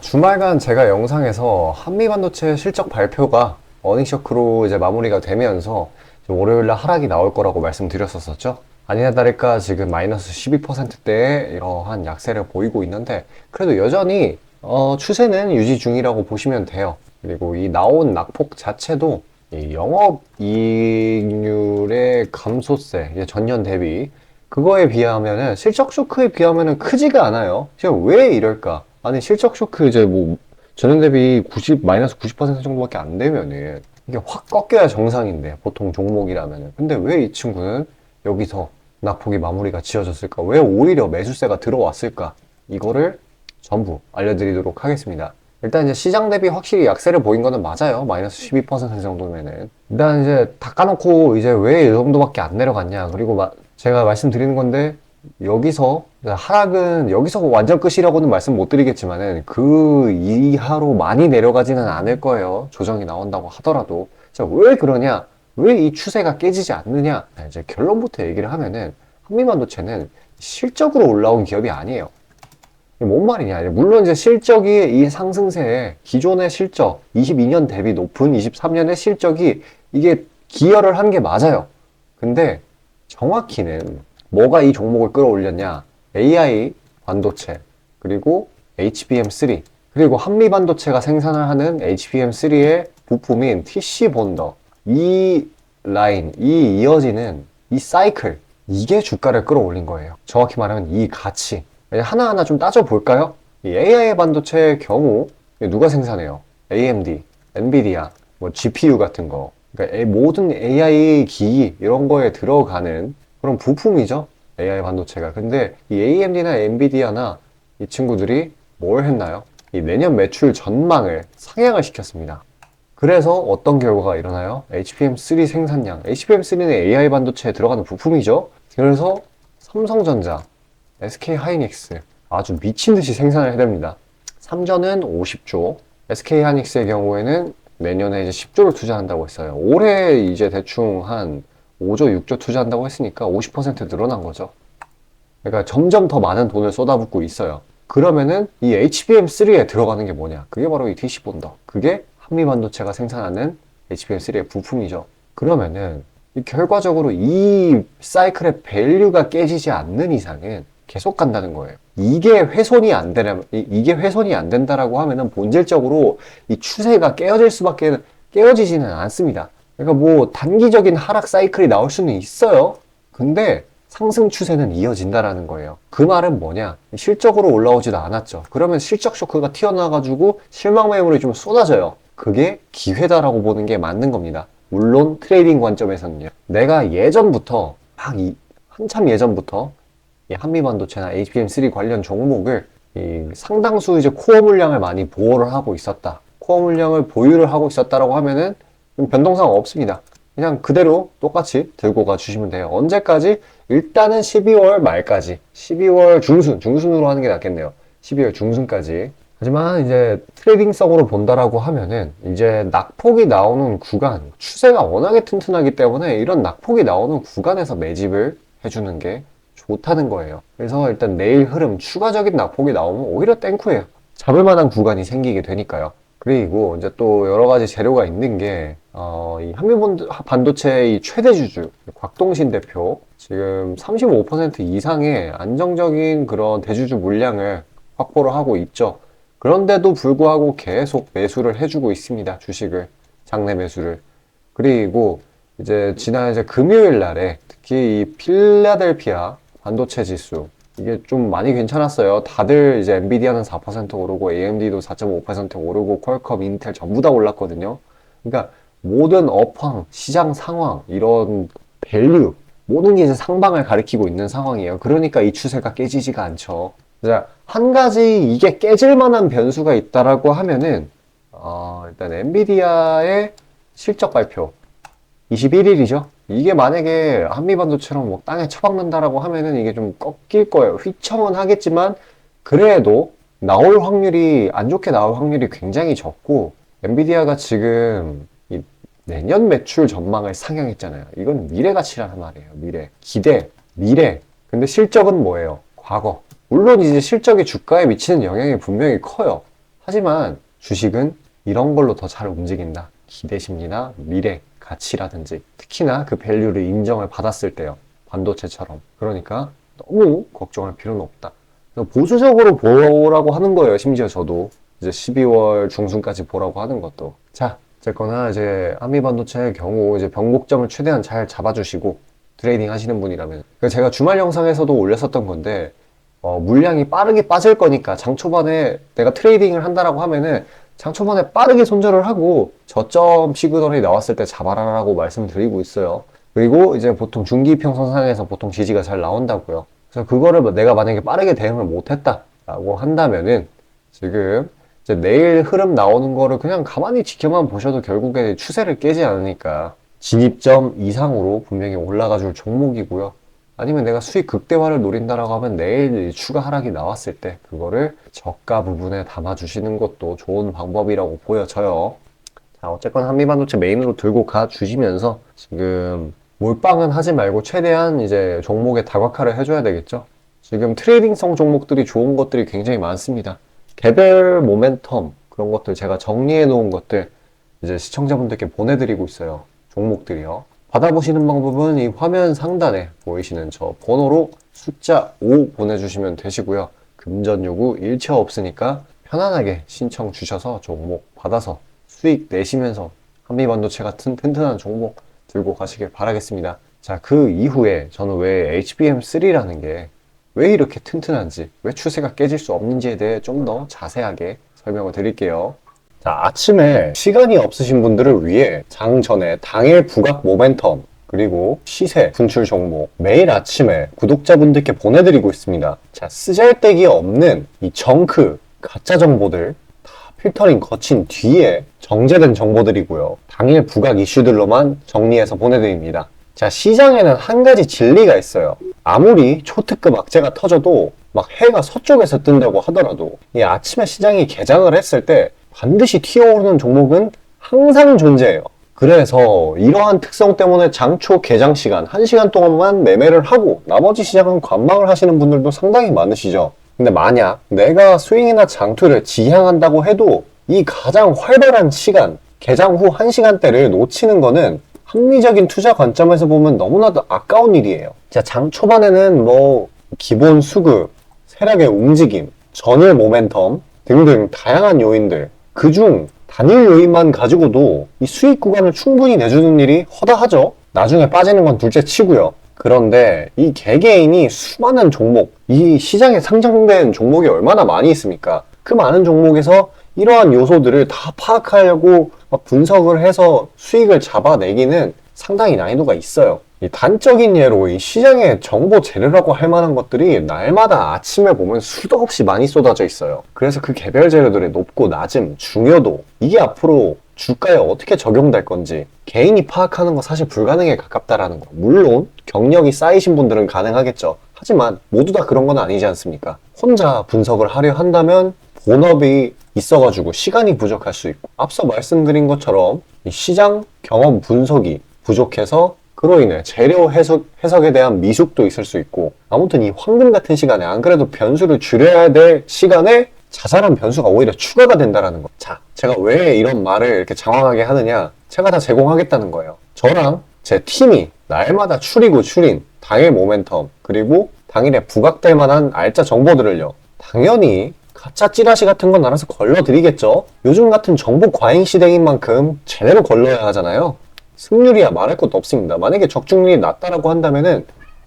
주말간 제가 영상에서 한미반도체 실적 발표가 어닝쇼크로 이제 마무리가 되면서 월요일날 하락이 나올 거라고 말씀드렸었죠. 아니나 다를까 지금 마이너스 12%대의 이러한 약세를 보이고 있는데 그래도 여전히 어, 추세는 유지 중이라고 보시면 돼요. 그리고 이 나온 낙폭 자체도 이 영업이익률의 감소세, 전년 대비 그거에 비하면은 실적 쇼크에 비하면은 크지가 않아요. 지금 왜 이럴까? 아니 실적 쇼크 이제 뭐 전년 대비 90 마이너스 90% 정도밖에 안 되면은 이게 확 꺾여야 정상인데 보통 종목이라면은 근데 왜 이 친구는 여기서 낙폭이 마무리가 지어졌을까? 왜 오히려 매수세가 들어왔을까? 이거를 전부 알려드리도록 하겠습니다. 일단 이제 시장 대비 확실히 약세를 보인 거는 맞아요. 마이너스 12% 정도면은. 일단 이제 다 까놓고 이제 왜 이 정도밖에 안 내려갔냐. 그리고 마- 제가 말씀드리는 건데 여기서 하락은 여기서 완전 끝이라고는 말씀 못 드리겠지만은 그 이하로 많이 내려가지는 않을 거예요. 조정이 나온다고 하더라도. 자, 왜 그러냐? 왜 이 추세가 깨지지 않느냐? 자, 이제 결론부터 얘기를 하면은 한미반도체는 실적으로 올라온 기업이 아니에요. 뭔 말이냐? 물론 이제 실적이 이 상승세에 기존의 실적, 22년 대비 높은 23년의 실적이 이게 기여를 한 게 맞아요. 근데 정확히는 뭐가 이 종목을 끌어올렸냐? AI 반도체, 그리고 HBM3, 그리고 한미 반도체가 생산을 하는 HBM3의 부품인 TC 본더, 이 라인, 이 이어지는 이 사이클, 이게 주가를 끌어올린 거예요. 정확히 말하면 이 가치. 하나하나 좀 따져볼까요? 이 AI 반도체의 경우, 누가 생산해요? AMD, 엔비디아, 뭐 GPU 같은 거. 그러니까 에- 모든 AI 기기, 이런 거에 들어가는 그런 부품이죠. AI 반도체가. 근데 이 AMD나 엔비디아나 이 친구들이 뭘 했나요? 이 내년 매출 전망을 상향을 시켰습니다. 그래서 어떤 결과가 일어나요? HBM3 생산량. HBM3는 AI 반도체에 들어가는 부품이죠. 그래서 삼성전자, SK 하이닉스 아주 미친 듯이 생산을 해댑니다. 삼전은 50조, SK 하이닉스의 경우에는 내년에 이제 10조를 투자한다고 했어요. 올해 이제 대충 한 5조, 6조 투자한다고 했으니까 50% 늘어난 거죠. 그러니까 점점 더 많은 돈을 쏟아붓고 있어요. 그러면은 이 HBM3에 들어가는 게 뭐냐? 그게 바로 이 DC 본더. 그게 한미 반도체가 생산하는 HBM3의 부품이죠. 그러면은 이 결과적으로 이 사이클의 밸류가 깨지지 않는 이상은 계속 간다는 거예요. 이게 훼손이 안 되려면 이- 이게 훼손이 안 된다라고 하면은 본질적으로 이 추세가 깨어질 수밖에 깨어지지는 않습니다. 그러니까 뭐 단기적인 하락 사이클이 나올 수는 있어요. 근데 상승 추세는 이어진다라는 거예요. 그 말은 뭐냐? 실적으로 올라오지도 않았죠. 그러면 실적 쇼크가 튀어나와가지고 실망 매물이 좀 쏟아져요. 그게 기회다라고 보는 게 맞는 겁니다. 물론 트레이딩 관점에서는요. 내가 예전부터 막 이, 한참 예전부터 이 한미반도체나 HBM3 관련 종목을 이 상당수 이제 코어 물량을 많이 보호를 하고 있었다. 코어 물량을 보유를 하고 있었다라고 하면은 좀 변동사항 없습니다. 그냥 그대로 똑같이 들고 가 주시면 돼요. 언제까지? 일단은 12월 말까지. 12월 중순, 중순으로 하는 게 낫겠네요. 12월 중순까지. 하지만 이제 트레이딩성으로 본다라고 하면은 이제 낙폭이 나오는 구간, 추세가 워낙에 튼튼하기 때문에 이런 낙폭이 나오는 구간에서 매집을 해주는 게 좋다는 거예요. 그래서 일단 내일 흐름 추가적인 낙폭이 나오면 오히려 땡크예요. 잡을 만한 구간이 생기게 되니까요. 그리고 이제 또 여러 가지 재료가 있는 게, 어, 이 한미 반도체 이 최대 주주, 곽동신 대표, 지금 35% 이상의 안정적인 그런 대주주 물량을 확보를 하고 있죠. 그런데도 불구하고 계속 매수를 해주고 있습니다. 주식을. 장내 매수를. 그리고 이제 지난 이제 금요일 날에 특히 이 필라델피아 반도체 지수 이게 좀 많이 괜찮았어요. 다들 이제 엔비디아는 4% 오르고 AMD도 4.5% 오르고 퀄컴, 인텔 전부 다 올랐거든요. 그러니까 모든 업황, 시장 상황, 이런 밸류 모든 게 이제 상방을 가리키고 있는 상황이에요. 그러니까 이 추세가 깨지지가 않죠. 자, 한 가지 이게 깨질 만한 변수가 있다라고 하면은 어, 일단 엔비디아의 실적 발표 21일이죠. 이게 만약에 한미반도체럼 뭐 땅에 처박는다라고 하면은 이게 좀 꺾일 거예요. 휘청은 하겠지만 그래도 나올 확률이 안 좋게 나올 확률이 굉장히 적고 엔비디아가 지금 이 내년 매출 전망을 상향했잖아요. 이건 미래 가치라는 말이에요. 미래. 기대, 미래. 근데 실적은 뭐예요? 과거. 물론 이제 실적이 주가에 미치는 영향이 분명히 커요. 하지만 주식은 이런 걸로 더 잘 움직인다. 기대 심리나 미래, 가치라든지 특히나 그 밸류를 인정을 받았을 때요. 반도체처럼. 그러니까 너무 걱정할 필요는 없다. 보수적으로 보라고 하는 거예요. 심지어 저도 이제 12월 중순까지 보라고 하는 것도. 자, 어쨌거나 이제 한미반도체의 경우 이제 변곡점을 최대한 잘 잡아주시고 트레이딩 하시는 분이라면. 제가 주말 영상에서도 올렸었던 건데 어, 물량이 빠르게 빠질 거니까 장 초반에 내가 트레이딩을 한다라고 하면은 장 초반에 빠르게 손절을 하고 저점 시그널이 나왔을 때 잡아라라고 말씀드리고 있어요. 그리고 이제 보통 중기평선상에서 보통 지지가 잘 나온다고요. 그래서 그거를 뭐 내가 만약에 빠르게 대응을 못했다라고 한다면은 지금 이제 내일 흐름 나오는 거를 그냥 가만히 지켜만 보셔도 결국에 추세를 깨지 않으니까 진입점 이상으로 분명히 올라가 줄 종목이고요. 아니면 내가 수익 극대화를 노린다라고 하면 내일 추가 하락이 나왔을 때 그거를 저가 부분에 담아 주시는 것도 좋은 방법이라고 보여져요. 자, 어쨌건 한미반도체 메인으로 들고 가 주시면서 지금 몰빵은 하지 말고 최대한 이제 종목에 다각화를 해줘야 되겠죠. 지금 트레이딩성 종목들이 좋은 것들이 굉장히 많습니다. 개별 모멘텀 그런 것들 제가 정리해 놓은 것들 이제 시청자분들께 보내드리고 있어요. 종목들이요. 받아보시는 방법은 이 화면 상단에 보이시는 저 번호로 숫자 5 보내주시면 되시고요. 금전 요구 일체 없으니까 편안하게 신청 주셔서 종목 받아서 수익 내시면서 한미반도체 같은 튼튼한 종목 들고 가시길 바라겠습니다. 자, 그 이후에 저는 왜 HBM3라는 게 왜 이렇게 튼튼한지, 왜 추세가 깨질 수 없는지에 대해 좀 더 자세하게 설명을 드릴게요. 자, 아침에 시간이 없으신 분들을 위해 장 전에 당일 부각 모멘텀 그리고 시세 분출 종목 매일 아침에 구독자분들께 보내드리고 있습니다. 자, 쓰잘데기 없는 이 정크 가짜 정보들 다 필터링 거친 뒤에 정제된 정보들이고요. 당일 부각 이슈들로만 정리해서 보내드립니다. 자, 시장에는 한 가지 진리가 있어요. 아무리 초특급 악재가 터져도 막 해가 서쪽에서 뜬다고 하더라도 이 아침에 시장이 개장을 했을 때 반드시 튀어오르는 종목은 항상 존재해요. 그래서 이러한 특성 때문에 장초 개장 시간 1시간 동안만 매매를 하고 나머지 시장은 관망을 하시는 분들도 상당히 많으시죠. 근데 만약 내가 스윙이나 장투를 지향한다고 해도 이 가장 활발한 시간, 개장 후 1시간대를 놓치는 거는 합리적인 투자 관점에서 보면 너무나도 아까운 일이에요. 자, 장 초반에는 뭐 기본 수급, 세력의 움직임, 전일 모멘텀 등등 다양한 요인들 그중 단일 요인만 가지고도 이 수익 구간을 충분히 내주는 일이 허다하죠. 나중에 빠지는 건 둘째 치고요. 그런데 이 개개인이 수많은 종목, 이 시장에 상장된 종목이 얼마나 많이 있습니까? 그 많은 종목에서 이러한 요소들을 다 파악하려고 막 분석을 해서 수익을 잡아내기는 상당히 난이도가 있어요. 이 단적인 예로 이 시장의 정보 재료라고 할 만한 것들이 날마다 아침에 보면 수도 없이 많이 쏟아져 있어요. 그래서 그 개별 재료들의 높고 낮음, 중요도 이게 앞으로 주가에 어떻게 적용될 건지 개인이 파악하는 거 사실 불가능에 가깝다라는 거. 물론 경력이 쌓이신 분들은 가능하겠죠. 하지만 모두 다 그런 건 아니지 않습니까? 혼자 분석을 하려 한다면 본업이 있어가지고 시간이 부족할 수 있고 앞서 말씀드린 것처럼 이 시장 경험 분석이 부족해서 그로 인해 재료 해석, 해석에 대한 미숙도 있을 수 있고 아무튼 이 황금 같은 시간에 안 그래도 변수를 줄여야 될 시간에 자잘한 변수가 오히려 추가가 된다라는 거. 자, 제가 왜 이런 말을 이렇게 장황하게 하느냐? 제가 다 제공하겠다는 거예요. 저랑 제 팀이 날마다 추리고 추린 당일 모멘텀 그리고 당일에 부각될 만한 알짜 정보들을요. 당연히 가짜 찌라시 같은 건 알아서 걸러드리겠죠. 요즘 같은 정보 과잉 시대인 만큼 제대로 걸러야 하잖아요. 승률이야 말할 것도 없습니다. 만약에 적중률이 낮다라고 한다면은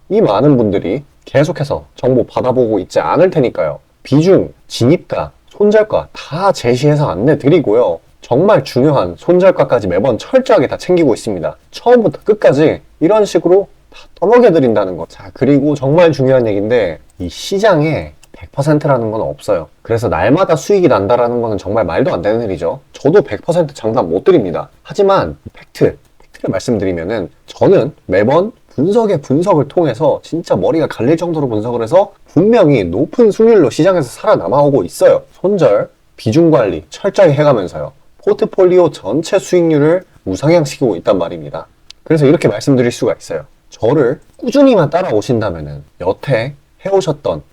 이 많은 분들이 계속해서 정보 받아보고 있지 않을 테니까요. 비중, 진입가, 손절가 다 제시해서 안내 드리고요. 정말 중요한 손절가까지 매번 철저하게 다 챙기고 있습니다. 처음부터 끝까지 이런 식으로 다 떠먹여 드린다는 거. 자, 그리고 정말 중요한 얘기인데 이 시장에 100%라는 건 없어요. 그래서 날마다 수익이 난다라는 거는 정말 말도 안 되는 일이죠. 저도 100% 장담 못 드립니다. 하지만 팩트, 팩트를 말씀드리면은 저는 매번 분석의 분석을 통해서 진짜 머리가 갈릴 정도로 분석을 해서 분명히 높은 수익률로 시장에서 살아남아오고 있어요. 손절, 비중 관리 철저히 해가면서요. 포트폴리오 전체 수익률을 우상향시키고 있단 말입니다. 그래서 이렇게 말씀드릴 수가 있어요. 저를 꾸준히만 따라오신다면은 여태 해오셨던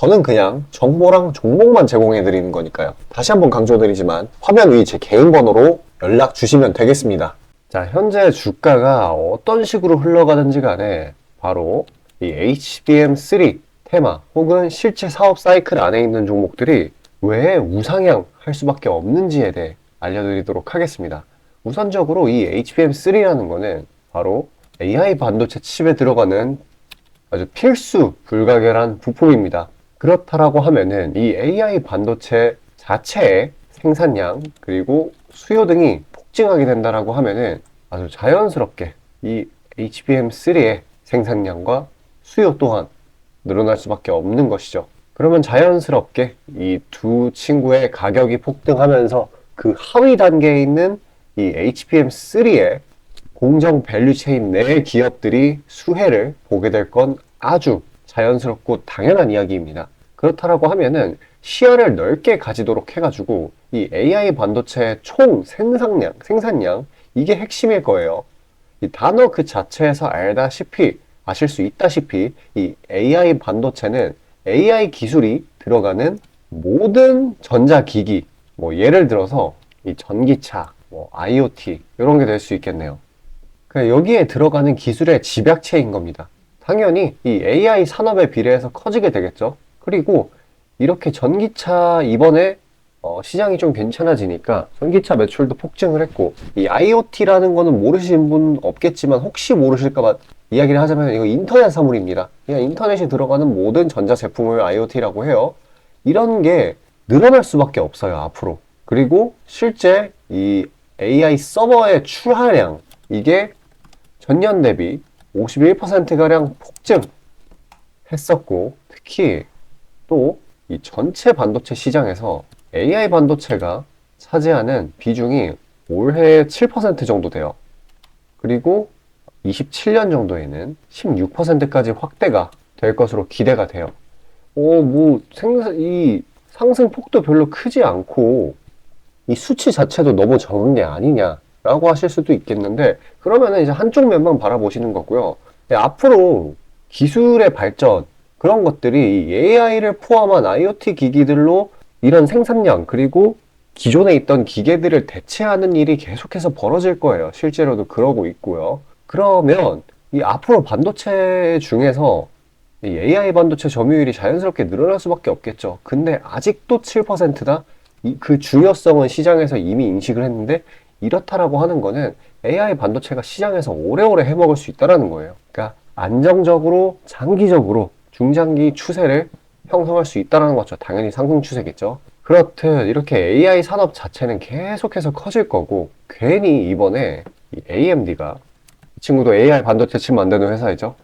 저는 그냥 정보랑 종목만 제공해 드리는 거니까요. 다시 한번 강조드리지만 화면 위 제 개인 번호로 연락 주시면 되겠습니다. 자, 현재 주가가 어떤 식으로 흘러가는지 간에 바로 이 HBM3 테마 혹은 실제 사업 사이클 안에 있는 종목들이 왜 우상향 할 수밖에 없는지에 대해 알려드리도록 하겠습니다. 우선적으로 이 HBM3라는 거는 바로 AI 반도체 칩에 들어가는 아주 필수 불가결한 부품입니다. 그렇다라고 하면은 이 AI 반도체 자체의 생산량 그리고 수요 등이 폭증하게 된다라고 하면은 아주 자연스럽게 이 HBM3의 생산량과 수요 또한 늘어날 수밖에 없는 것이죠. 그러면 자연스럽게 이 두 친구의 가격이 폭등하면서 그 하위 단계에 있는 이 HBM3의 공정 밸류 체인 내 기업들이 수혜를 보게 될 건 아주 자연스럽고 당연한 이야기입니다. 그렇다라고 하면은 시야를 넓게 가지도록 해가지고 이 AI 반도체의 총 생산량, 생산량 이게 핵심일 거예요. 이 단어 그 자체에서 알다시피 아실 수 있다시피 이 AI 반도체는 AI 기술이 들어가는 모든 전자기기 뭐 예를 들어서 이 전기차, 뭐 IoT 이런 게 될 수 있겠네요. 그러니까 여기에 들어가는 기술의 집약체인 겁니다. 당연히 이 AI 산업에 비례해서 커지게 되겠죠. 그리고 이렇게 전기차 이번에 어, 시장이 좀 괜찮아지니까 전기차 매출도 폭증을 했고 이 IoT라는 거는 모르시는 분 없겠지만 혹시 모르실까봐 이야기를 하자면 이거 인터넷 사물입니다. 그냥 인터넷에 들어가는 모든 전자 제품을 IoT라고 해요. 이런 게 늘어날 수밖에 없어요 앞으로. 그리고 실제 이 AI 서버의 출하량 이게 전년 대비 51%가량 폭증했었고 특히 또 이 전체 반도체 시장에서 AI 반도체가 차지하는 비중이 올해 7% 정도 돼요. 그리고 27년 정도에는 16%까지 확대가 될 것으로 기대가 돼요. 오, 뭐, 생산, 이 상승폭도 별로 크지 않고, 이 수치 자체도 너무 적은 게 아니냐 라고 하실 수도 있겠는데, 그러면은 이제 한쪽 면만 바라보시는 거고요. 네, 앞으로 기술의 발전, 그런 것들이 이 AI를 포함한 IoT 기기들로 이런 생산량, 그리고 기존에 있던 기계들을 대체하는 일이 계속해서 벌어질 거예요. 실제로도 그러고 있고요. 그러면 이 앞으로 반도체 중에서 이 AI 반도체 점유율이 자연스럽게 늘어날 수밖에 없겠죠. 근데 아직도 7%다? 이, 그 중요성은 시장에서 이미 인식을 했는데 이렇다라고 하는 거는 AI 반도체가 시장에서 오래오래 해먹을 수 있다라는 거예요. 그러니까 안정적으로 장기적으로 중장기 추세를 형성할 수 있다는 거죠. 당연히 상승 추세겠죠. 그렇듯 이렇게 AI 산업 자체는 계속해서 커질 거고 괜히 이번에 이 AMD가 이 친구도 AI 반도체 칩 만드는 회사이죠.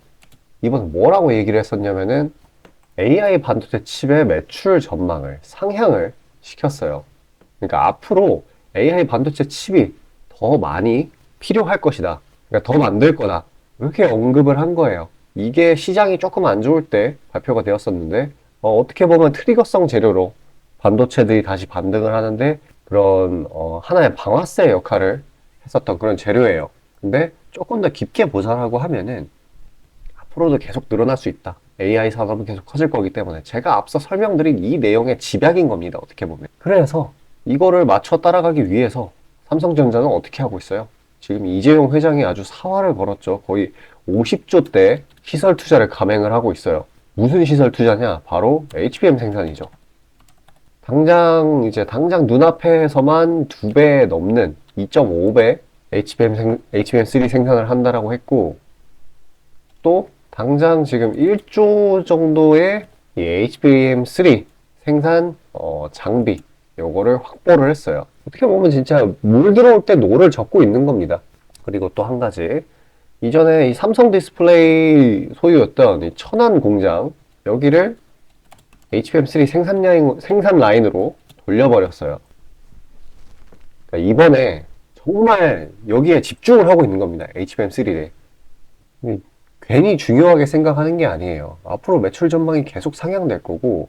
이번 뭐라고 얘기를 했었냐면은 AI 반도체 칩의 매출 전망을 상향을 시켰어요. 그러니까 앞으로 AI 반도체 칩이 더 많이 필요할 것이다. 그러니까 더 만들 거다. 이렇게 언급을 한 거예요. 이게 시장이 조금 안 좋을 때 발표가 되었었는데 어, 떻게 보면 트리거성 재료로 반도체들이 다시 반등을 하는데 그런 어, 하나의 방아쇠 역할을 했었던 그런 재료예요. 근데 조금 더 깊게 보자라고 하면은 앞으로도 계속 늘어날 수 있다. AI 산업은 계속 커질 거기 때문에 제가 앞서 설명드린 이 내용의 집약인 겁니다. 어떻게 보면. 그래서 이거를 맞춰 따라가기 위해서 삼성전자는 어떻게 하고 있어요? 지금 이재용 회장이 아주 사활을 걸었죠. 거의 50조 대 시설 투자를 감행을 하고 있어요. 무슨 시설 투자냐? 바로 HBM 생산이죠. 당장 이제 당장 눈앞에서만 두 배 넘는 2.5배 HBM 생, HBM3 생산을 한다라고 했고 또 당장 지금 1조 정도의 이 HBM3 생산 어, 장비 요거를 확보를 했어요. 어떻게 보면 진짜 물 들어올 때 노를 젓고 있는 겁니다. 그리고 또 한 가지 이전에 이 삼성 디스플레이 소유였던 이 천안 공장 여기를 HBM3 생산 라인, 생산 라인으로 돌려버렸어요. 그러니까 이번에 정말 여기에 집중을 하고 있는 겁니다. HBM3에. 괜히 중요하게 생각하는 게 아니에요. 앞으로 매출 전망이 계속 상향될 거고,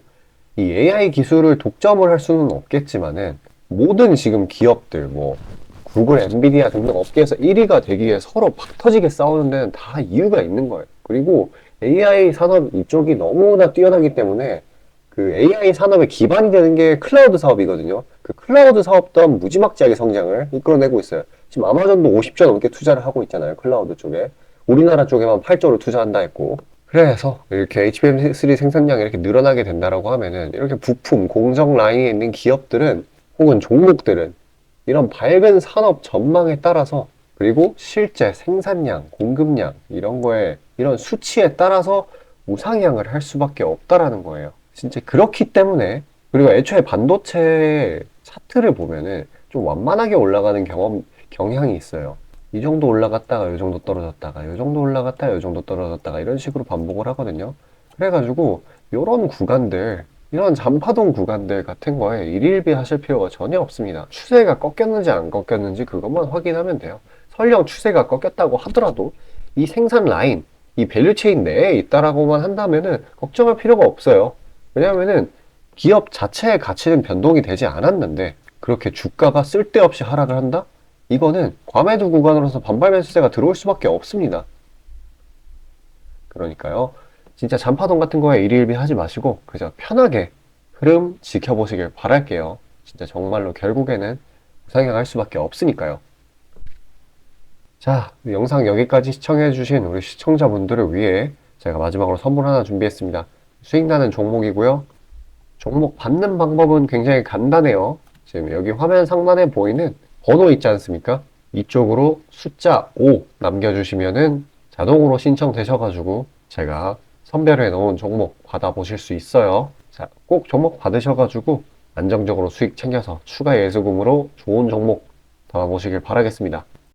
이 AI 기술을 독점을 할 수는 없겠지만은, 모든 지금 기업들, 뭐, 구글, 엔비디아 등등 업계에서 1위가 되기 위해 서로 팍 터지게 싸우는 데는 다 이유가 있는 거예요. 그리고 AI 산업 이쪽이 너무나 뛰어나기 때문에 그 AI 산업의 기반이 되는 게 클라우드 사업이거든요. 그 클라우드 사업 또한 무지막지하게 성장을 이끌어내고 있어요. 지금 아마존도 50조 넘게 투자를 하고 있잖아요. 클라우드 쪽에. 우리나라 쪽에만 8조를 투자한다 했고. 그래서 이렇게 HBM3 생산량이 이렇게 늘어나게 된다라고 하면은 이렇게 부품, 공정 라인에 있는 기업들은 혹은 종목들은 이런 밝은 산업 전망에 따라서 그리고 실제 생산량, 공급량 이런 거에 이런 수치에 따라서 우상향을 할 수밖에 없다라는 거예요. 진짜 그렇기 때문에 그리고 애초에 반도체 차트를 보면은 좀 완만하게 올라가는 경험 경향이 있어요. 이 정도 올라갔다가 이 정도 떨어졌다가 이 정도 올라갔다가 이 정도 떨어졌다가 이런 식으로 반복을 하거든요. 그래가지고 이런 구간들 이런 잔파동 구간들 같은 거에 일일비 하실 필요가 전혀 없습니다. 추세가 꺾였는지 안 꺾였는지 그것만 확인하면 돼요. 설령 추세가 꺾였다고 하더라도 이 생산 라인, 이 밸류 체인 내에 있다라고만 한다면은 걱정할 필요가 없어요. 왜냐하면은 기업 자체의 가치는 변동이 되지 않았는데 그렇게 주가가 쓸데없이 하락을 한다? 이거는 과매도 구간으로서 반발 매수세가 들어올 수밖에 없습니다. 그러니까요. 진짜 잔파동 같은 거에 일일비 하지 마시고 그저 편하게 흐름 지켜보시길 바랄게요. 진짜 정말로 결국에는 우상향할 수밖에 없으니까요. 자, 영상 여기까지 시청해주신 우리 시청자분들을 위해 제가 마지막으로 선물 하나 준비했습니다. 수익 나는 종목이고요. 종목 받는 방법은 굉장히 간단해요. 지금 여기 화면 상단에 보이는 번호 있지 않습니까? 이쪽으로 숫자 5 남겨주시면은 자동으로 신청되셔가지고 제가 선별해 놓은 종목 받아보실 수 있어요. 자, 꼭 종목 받으셔가지고 안정적으로 수익 챙겨서 추가 예수금으로 좋은 종목 담아보시길 바라겠습니다.